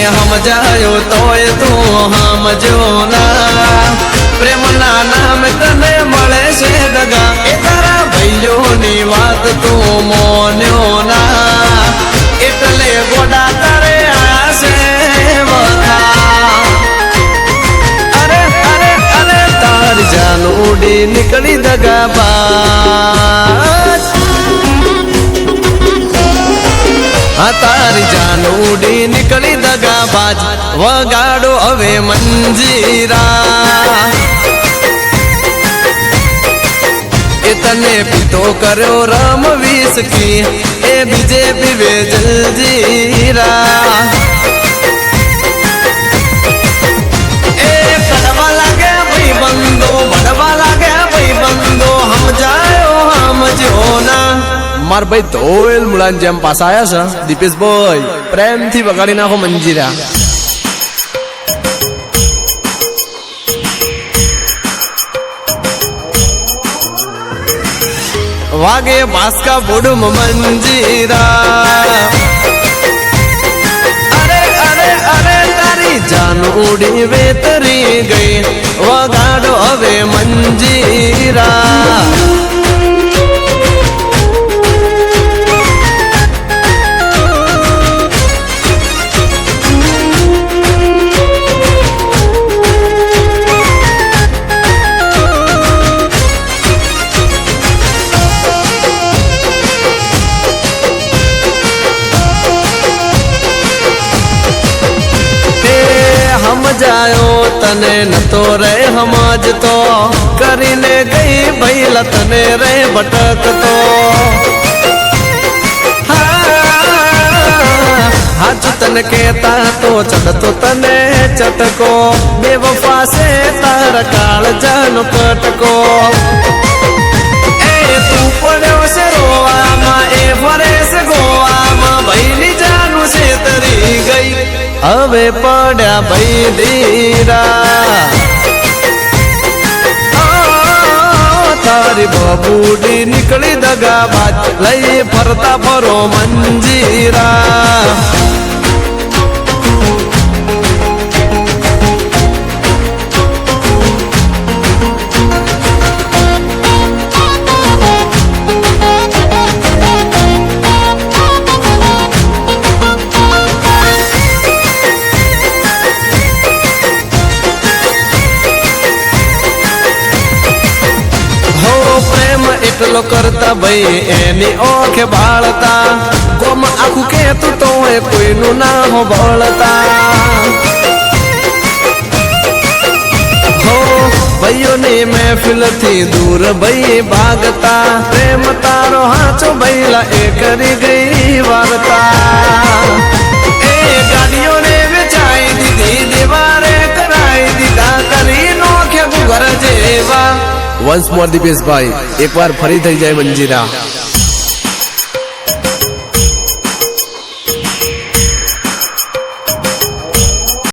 હોય તું સમજો ના. પ્રેમના નામ તને મળે છે દગા એ તારા ભાઈઓની વાત તું મોન્યો ના. એટલે ગોડા તારે અરે તાર જાનુડી નીકળી દગા બાજ હા તારી જાન ઉડી નીકળી દગા બાજ વગાડો હવે મંજીરા એ તને પીતો કર્યો રમ વિસકી એ બીજે પીવે જલજીરા એ કડવા લાગે ભાઈ બંધો બડવા લાગે ભાઈ બંધો સમજાયો સમજો ના માર ભાઈ ધોયેલ મુલાન જેમ પાછા આયા છે દીપેશભાઈ પ્રેમથી વગાડી નાખો મંજીરા વાગે બાસ્કા બોડુમ મંજીરા અરે અરે અરે તારી જાન ઉડી વેતરી ગઈ વગાડો હવે મંજીરા સમજાયો તને નતો રે સમજતો કરીને ગઈ ભૈલા તને રે ભટકતો હાચું તને કેતા તો ચડતો તને ચટકો બે વફા છે તારા કાળ જાનો કટકો હવે પડ્યા ભાઈ દીરા તારી બબુડી નીકળી દગા લઈ ફરતા ફરો મંજીરા. એટલો કરતા ભાઈ એની ઓખે બાળતા ગોમ આખું કેતું તો એ કોઈનું ના હો બળતા હો ભાઈઓની મહેફિલ થી દૂર ભાઈ ભાગતા પ્રેમ તારો હાચો ભૈલા એ કરી ગઈ વાર્તા વન્સ મોર દીપેશભાઈ એકવાર ફરી થઈ જાય મંજીરા